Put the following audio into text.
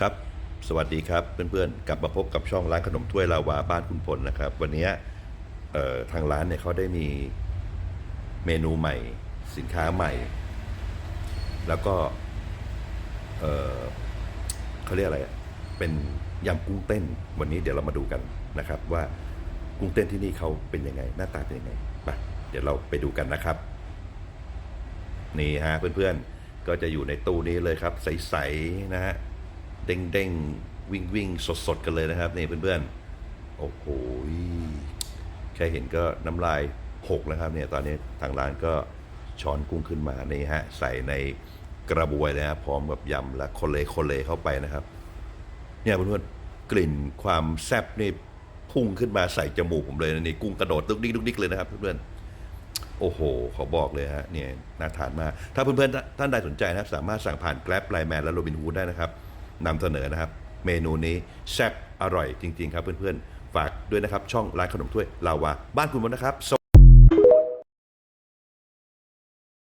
ครับ สวัสดีครับเพื่อนๆกลับมาพบกับช่องร้านขนมถ้วยลาวาบ้านคุณพลนะครับ วันนี้ทางร้านเนี่ยเขาได้มีเมนูใหม่ สินค้าใหม่ แล้วก็เเขาเรียกอะไรเป็นยำกุ้งเต้น วันนี้เดี๋ยวเรามาดูกันนะครับ ว่ากุ้งเต้นที่นี่เขาเป็นยังไง หน้าตาเป็นยังไงไปเดี๋ยวเราไปดูกันนะครับ นี่ฮะเพื่อนๆก็จะอยู่ในตู้นี้เลยครับ ใสๆนะฮะ เด้งเด้งวิ่งวิ่งสดสดกันเลยนะครับนี่เพื่อนๆโอ้โหแค่เห็นก็น้ำลายหกนะครับเนี่ยตอนนี้ทางร้านก็ช้อนกุ้งขึ้นมานี่ฮะใส่ในกระบวยเลยฮะพร้อมกับยำและโคเลโคเลเข้าไปนะครับ เนี่ยเพื่อนๆกลิ่นความแซ่บนี่พุ่งขึ้นมาใส่จมูกผมเลยนะนี่กุ้งกระโดดดุกดิกดุกดิกเลยนะครับเพื่อนๆโอ้โหขอบอกเลยฮะเนี่ยน่าทานมาก ถ้าเพื่อนๆท่านใดสนใจนะครับ สามารถสั่งผ่าน Grab ไลแมนและโรบินฮูดได้นะครับ นำเสนอนะครับ เมนูนี้แซ่บอร่อยจริง ๆ ครับเพื่อนๆ ฝากด้วยนะครับ ช่องร้านขนมถ้วยลาวาบ้านคุณมดนะครับ